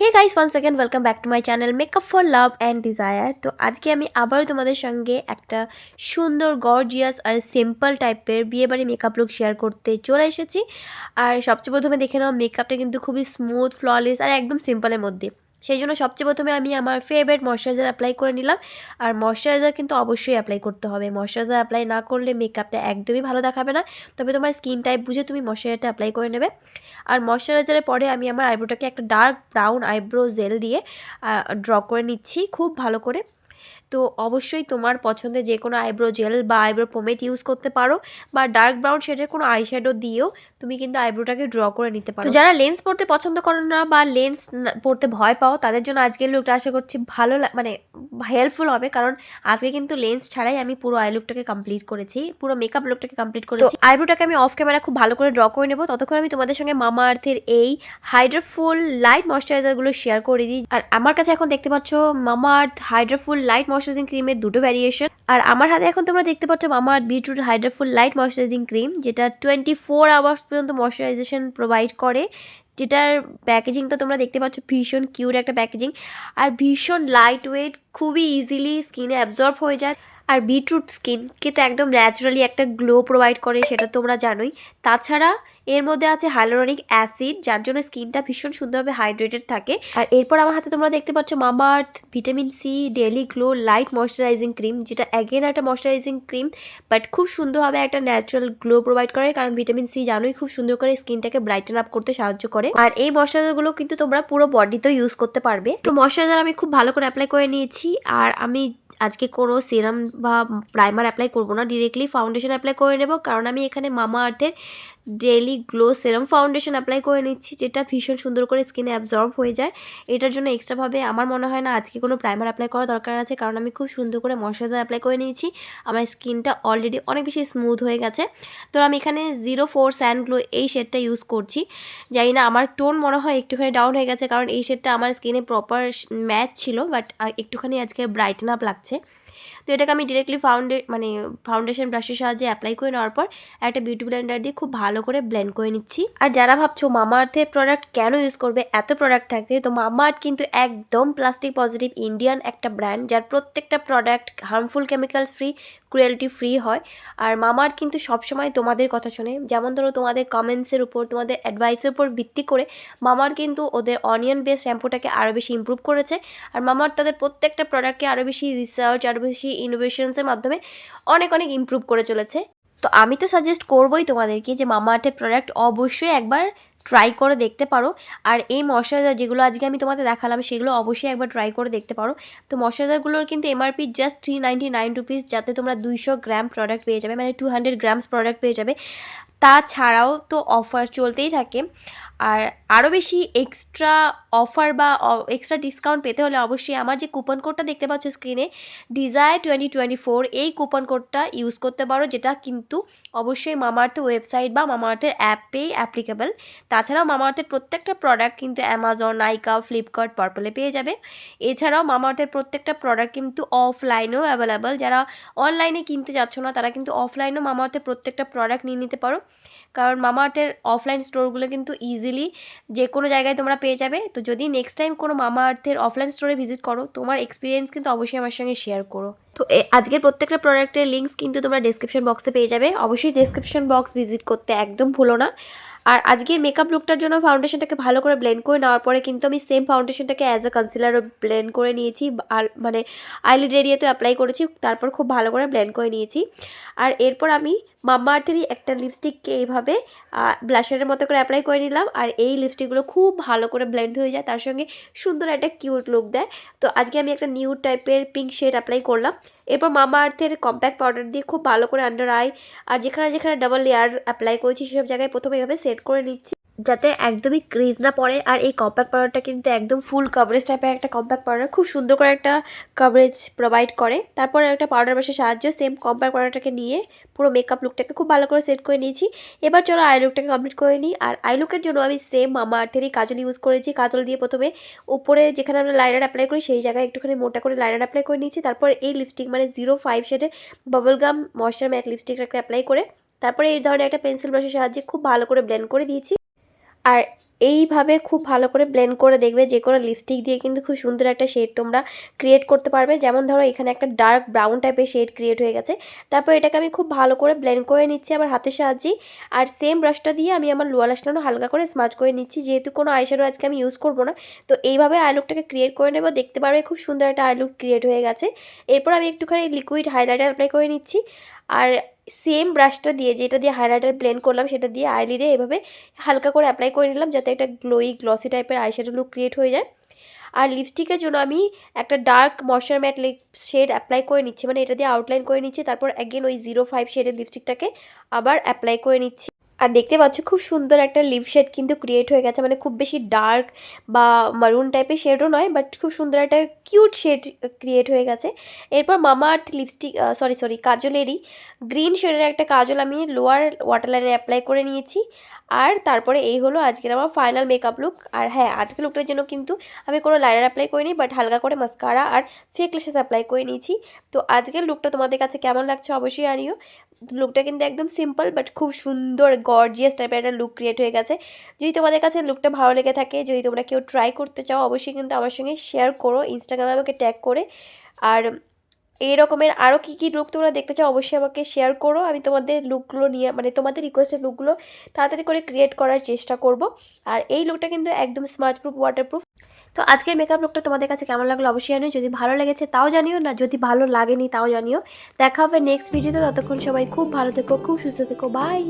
Hey guys one second welcome back to my channel makeup for love and desire তো আজকে আমি আবারও তোমাদের সঙ্গে একটা সুন্দর গর্জিয়াস আর সিম্পল টাইপের বিয়েবাড়ি মেকআপ লুক শেয়ার করতে চলে এসেছি। আর সবচেয়ে প্রথমে দেখে নাও মেকআপটা কিন্তু খুবই স্মুথ ফ্ললেস আর একদম সিম্পলের মধ্যে। সেই জন্য সবচেয়ে প্রথমে আমি আমার ফেভারিট ময়শ্চারাইজার অ্যাপ্লাই করে নিলাম। আর ময়শ্চারাইজার কিন্তু অবশ্যই অ্যাপ্লাই করতে হবে। ময়শ্চারাইজার অ্যাপ্লাই না করলে মেকআপটা একদমই ভালো দেখাবে না। তবে তোমার স্কিন টাইপ বুঝে তুমি ময়শ্চারাইজারটা অ্যাপ্লাই করে নেবে। আর ময়শ্চারাইজারের পরে আমি আমার আইব্রোটাকে একটা ডার্ক ব্রাউন আইব্রো জেল দিয়ে ড্র করে নিচ্ছি খুব ভালো করে। তো অবশ্যই তোমার পছন্দের যে কোনো আইব্রো জেল বা আইব্রো পোমেট ইউজ করতে পারো বা ডার্ক ব্রাউন শেডের কোনো আই আইশ্যাডো দিয়েও তুমি কিন্তু আইব্রোটাকে ড্র করে নিতে পারো। যারা লেন্স পড়তে পছন্দ করো না বা লেন্স পড়তে ভয় পাও তাদের জন্য আজকের লুকটা আশা করছি ভালো মানে হেল্পফুল হবে। কারণ আজকে কিন্তু লেন্স ছাড়াই আমি পুরো আই লুকটাকে কমপ্লিট করেছি পুরো মেকআপ লুকটাকে কমপ্লিট করেছি। আইব্রোটাকে আমি অফ ক্যামেরা খুব ভালো করে ড্র করে নেব। ততক্ষণ আমি তোমাদের সঙ্গে মামা আর্থের এই হাইড্রাফুল লাইট ময়শ্চারাইজারগুলো শেয়ার করে দিই। আর আমার কাছে এখন দেখতে পাচ্ছ মামা আর্থ হাইড্রাফুল লাইট ময়শ্চারাইজিং ক্রিমের দুটো ভ্যারিয়েশন আর আমার হাতে এখন তোমরা দেখতে পাচ্ছ আমার beetroot Hydraful light moisturising cream যেটা টোয়েন্টি ফোর আওয়ার্স পর্যন্ত ময়শ্চারাইজেশন প্রোভাইড করে। যেটার প্যাকেজিংটা তোমরা দেখতে পাচ্ছ, ভীষণ কিউট একটা প্যাকেজিং আর ভীষণ লাইট ওয়েট খুবই ইজিলি স্কিনে অ্যাবজর্ব হয়ে যায়। আর বিটরুট স্কিন কিন্তু একদম ন্যাচারালি একটা গ্লো প্রোভাইড করে, সেটা তোমরা জানোই। তাছাড়া এর মধ্যে আছে হাইলোরনিক অ্যাসিড, যার জন্য স্কিনটা ভীষণ সুন্দরভাবে হাইড্রেটেড থাকে। আর এরপর আমার হাতে তোমরা দেখতে পাচ্ছ Mamaearth vitamin C daily glow, light moisturising cream, যেটা অ্যাগেন একটা ময়শ্চারাইজিং ক্রিম বাট খুব সুন্দরভাবে একটা ন্যাচারাল গ্লো প্রোভাইড করে, কারণ ভিটামিন সি জানোই খুব সুন্দর করে স্কিনটাকে ব্রাইটেন আপ করতে সাহায্য করে। আর এই ময়শ্চারাইজারগুলো কিন্তু তোমরা পুরো বডিতেও ইউজ করতে পারবে। তো ময়শ্চারাইজার আমি খুব ভালো করে অ্যাপ্লাই করে নিয়েছি, আর আমি আজকে কোনো সিরাম বা প্রাইমার অ্যাপ্লাই করব না ডিরেক্টলি ফাউন্ডেশন অ্যাপ্লাই করে নেব, কারণ আমি এখানে মামা আর্থের daily glow serum foundation apply করে নিচ্ছি। যেটা ভীষণ সুন্দর করে স্কিনে অ্যাবজর্ব হয়ে যায়। এটার জন্য এক্সট্রাভাবে আমার মনে হয় না আজকে কোনো প্রাইমার অ্যাপ্লাই করা দরকার আছে। কারণ আমি খুব সুন্দর করে ময়শ্চারাইজার অ্যাপ্লাই করে নিয়েছি। আমার স্কিনটা অলরেডি অনেক বেশি স্মুথ হয়ে গেছে। তো আমি এখানে জিরো ফোর স্যান্ড গ্লো এই শেডটা ইউজ করছি। জানি না, আমার টোন মনে হয় একটুখানি ডাউন হয়ে গেছে। কারণ এই শেডটা আমার স্কিনে প্রপার ম্যাচ ছিল। বাট একটুখানি আজকে ব্রাইটেন আপ লাগছে। তো এটাকে আমি ডিরেক্টলি ফাউন্ডে মানে ফাউন্ডেশন ব্রাশের সাহায্যে অ্যাপ্লাই করে নেওয়ার পর, একটা বিউটি ব্লেন্ডার দিয়ে খুব ভালো করে ব্লেন্ড করে নিচ্ছি। আর যারা ভাবছ মামা আর্থের প্রোডাক্ট কেন ইউজ করবে, এত প্রোডাক্ট থাকতে, তো মামা আর্থ কিন্তু একদম প্লাস্টিক পজিটিভ ইন্ডিয়ান একটা ব্র্যান্ড যার প্রত্যেকটা product harmful chemicals free cruelty free হয়। আর মামা আর্থ কিন্তু সবসময় তোমাদের কথা শোনে। যেমন ধরো তোমাদের কমেন্টসের উপর, তোমাদের অ্যাডভাইসের উপর ভিত্তি করে মামার কিন্তু ওদের অনিয়ন বেস শ্যাম্পুটাকে আরও বেশি ইমপ্রুভ করেছে। আর মামার তাদের প্রত্যেকটা প্রোডাক্টকে আরও বেশি রিসার্চ আরও বেশি ইনোভেশনসের মাধ্যমে অনেক অনেক ইমপ্রুভ করে চলেছে। তো আমি তো সাজেস্ট করবোই তোমাদেরকে যে মামা আর্থের প্রোডাক্ট অবশ্যই একবার ট্রাই করে দেখতে পারো। আর এই ময়শ্চারাইজার যেগুলো আজকে আমি তোমাদের দেখালাম, সেগুলো অবশ্যই একবার ট্রাই করে দেখতে পারো। তো ময়শ্চারাইজারগুলোর কিন্তু MRP just three ninety nine rupees যাতে তোমরা দুইশো গ্রাম প্রোডাক্ট পেয়ে যাবে মানে টু হান্ড্রেড গ্রামস প্রোডাক্ট পেয়ে যাবে। তাছাড়াও তো অফার চলতেই থাকে। আর আরও বেশি এক্সট্রা অফার বা এক্সট্রা ডিসকাউন্ট পেতে হলে অবশ্যই আমার যে কুপন কোডটা দেখতে পাচ্ছ স্ক্রিনে ডিজায়ার টোয়েন্টি টোয়েন্টি ফোর এই কুপন কোডটা ইউজ করতে পারো, যেটা কিন্তু অবশ্যই মামাআর্থ ওয়েবসাইট বা মামাআর্থের অ্যাপেই অ্যাপ্লিকেবল তাছাড়াও মামাআর্থের প্রত্যেকটা প্রোডাক্ট কিন্তু অ্যামাজন নাইকা ফ্লিপকার্ট পার্পলে পেয়ে যাবে। এছাড়াও মামাআর্থের প্রত্যেকটা প্রোডাক্ট কিন্তু অফলাইনেও অ্যাভেলেবল যারা অনলাইনে কিনতে যাচ্ছ না, তারা কিন্তু অফলাইনেও মামাআর্থের প্রত্যেকটা প্রোডাক্ট নিয়ে নিতে পারো। কারণ মামাআর্থের অফলাইন স্টোরগুলো কিন্তু ইজিলি যে কোনো জায়গায় তোমরা পেয়ে যাবে। তো যদি নেক্সট টাইম কোনো মামা আর্থের অফলাইন স্টোরে ভিজিট করো, তোমার এক্সপিরিয়েন্স কিন্তু অবশ্যই আমার সঙ্গে শেয়ার করো। তো এ- আজকের প্রত্যেকটা প্রোডাক্টের লিঙ্কস কিন্তু তোমরা ডেসক্রিপশন বক্সে পেয়ে যাবে। অবশ্যই ডেসক্রিপশন বক্স ভিজিট করতে একদম ভুলো না। আর আজকের মেকআপ লুকটার জন্য ফাউন্ডেশনটাকে ভালো করে ব্লেন্ড করে নেওয়ার পরে কিন্তু আমি সেম ফাউন্ডেশনটাকে অ্যাজ আ কনসিলারও ব্লেন্ড করে নিয়েছি। মানে আইলিড এরিয়াতে অ্যাপ্লাই করেছি, তারপর খুব ভালো করে ব্লেন্ড করে নিয়েছি। আর এরপর আমি মাম্মা আর্থেরই একটা লিপস্টিককে এইভাবে ব্লাশারের মতো করে অ্যাপ্লাই করে নিলাম। আর এই লিপস্টিকগুলো খুব ভালো করে ব্লেন্ড হয়ে যায়, তার সঙ্গে সুন্দর একটা কিউট লুক দেয়। তো আজকে আমি একটা নিউ টাইপের পিঙ্ক শেড অ্যাপ্লাই করলাম। এরপর মামা আর্থের কম্প্যাক্ট পাউডার দিয়ে খুব ভালো করে আন্ডার আই আর যেখানে যেখানে ডাবল লেয়ার অ্যাপ্লাই করেছি, সেসব জায়গায় প্রথমে এভাবে সেট করে নিচ্ছি। যাতে একদমই ক্রিজ না পড়ে, আর এই কম্প্যাক্ট পাউডারটা কিন্তু একদম ফুল কভারেজ টাইপের একটা কম্প্যাক্ট পাউডার, খুব সুন্দর করে একটা কভারেজ প্রোভাইড করে। তারপরে একটা পাউডার ব্রাশের সাহায্যে সেম কম্প্যাক্ট পাউডারটাকে নিয়ে পুরো মেকআপ লুকটাকে খুব ভালো করে সেট করে নিয়েছি। এবার চলো আই লুকটাকে কমপ্লিট করে নিই। আর আই লুকের জন্য আমি সেম মামা আর্থেরই কাজল ইউজ করেছি। কাজল দিয়ে প্রথমে উপরে যেখানে আমরা লাইনার অ্যাপ্লাই করি, সেই জায়গায় একটুখানি মোটা করে লাইনার অ্যাপ্লাই করে নিয়েছি। তারপর এই লিপস্টিক মানে জিরো ফাইভ শেডের গাম ময়শ্চার ম্যাট লিপস্টিকটাকে অ্যাপ্লাই করে, তারপরে এই ধরনের একটা পেন্সিল ব্রাশের সাহায্যে খুব ভালো করে ব্লেন্ড করে দিয়েছি। আর এইভাবে খুব ভালো করে ব্লেন্ড করে দেখবে, যে কোনো লিপস্টিক দিয়ে কিন্তু খুব সুন্দর একটা শেড তোমরা ক্রিয়েট করতে পারবে। যেমন ধরো, এখানে একটা ডার্ক ব্রাউন টাইপের শেড ক্রিয়েট হয়ে গেছে। তারপর এটাকে আমি খুব ভালো করে ব্লেন্ড করে নিচ্ছি আমার হাতের সাহায্যেই আর সেম ব্রাশটা দিয়ে আমি আমার লোয়ার লাশলানো হালকা করে স্মাচ করে নিচ্ছি। যেহেতু কোনো আইশ্যাডো আজকে আমি ইউজ করব না, তো এইভাবে আইলুকটাকে ক্রিয়েট করে নেব। দেখতে পারবে খুব সুন্দর একটা আইলুক ক্রিয়েট হয়ে গেছে। এরপর আমি একটুখানি লিকুইড হাইলাইটার অ্যাপ্লাই করে নিচ্ছি। আর সেম ব্রাশটা দিয়ে, যেটা দিয়ে হাইলাইটার প্লেন করলাম, সেটা দিয়ে আইলিডে এভাবে হালকা করে অ্যাপ্লাই করে নিলাম, যাতে একটা গ্লোই গ্লসি টাইপের আইশ্যাডো লুক ক্রিয়েট হয়ে যায়। আর লিপস্টিকের জন্য আমি একটা dark moisture matte lip shade apply করে নিচ্ছি মানে এটা দিয়ে আউটলাইন করে নিচ্ছি, তারপর অ্যাগেন ওই জিরো ফাইভ শেডের লিপস্টিকটাকে আবার অ্যাপ্লাই করে নিচ্ছি। আর দেখতে পাচ্ছ খুব সুন্দর একটা লিপ শেড কিন্তু ক্রিয়েট হয়ে গেছে। মানে খুব বেশি ডার্ক বা মারুন টাইপের শেডও নয় বাট খুব সুন্দর একটা কিউট শেড ক্রিয়েট হয়ে গেছে। এরপর Mamaearth lipstick sorry sorry কাজলেরই গ্রিন শেডের একটা কাজল আমি লোয়ার ওয়াটার ওয়াটারলাইনে অ্যাপ্লাই করে নিয়েছি। আর তারপরে এই হলো আজকের আমার ফাইনাল মেকআপ লুক আর হ্যাঁ আজকের লুকটার জন্য কিন্তু আমি কোনো লাইনার অ্যাপ্লাই করিনি বাট হালকা করে মাস্কারা আর ফেক লেসেস অ্যাপ্লাই করে নিয়েছি। তো আজকের লুকটা তোমাদের কাছে কেমন লাগছে অবশ্যই আনিও লুকটা কিন্তু একদম সিম্পল বাট খুব সুন্দর গর্জিয়াস টাইপের একটা লুক ক্রিয়েট হয়ে গেছে। যদি তোমাদের কাছে লুকটা ভালো লেগে থাকে, যদি তোমরা কেউ ট্রাই করতে চাও, অবশ্যই কিন্তু আমার সঙ্গে শেয়ার করো ইনস্টাগ্রামে আমাকে ট্যাগ করে। আর এই রকমের আরও কী কী লুক তোমরা দেখতে চাও, অবশ্যই আমাকে শেয়ার করো। আমি তোমাদের লুকগুলো নিয়ে মানে তোমাদের রিকোয়েস্টের লুকগুলো তাড়াতাড়ি করে ক্রিয়েট করার চেষ্টা করব। আর এই লুকটা কিন্তু একদম স্মার্ট প্রুফ ওয়াটারপ্রুফ তো আজকের মেকআপ লুকটা তোমাদের কাছে কেমন লাগল অবশ্যই জানিও। যদি ভালো লেগেছে তাও জানিও, না যদি ভালো লাগেনি তাও জানিও। দেখা হবে নেক্সট ভিডিওতে ততক্ষণ সবাই খুব ভালো থেকো, খুব সুস্থ থেকো। বাই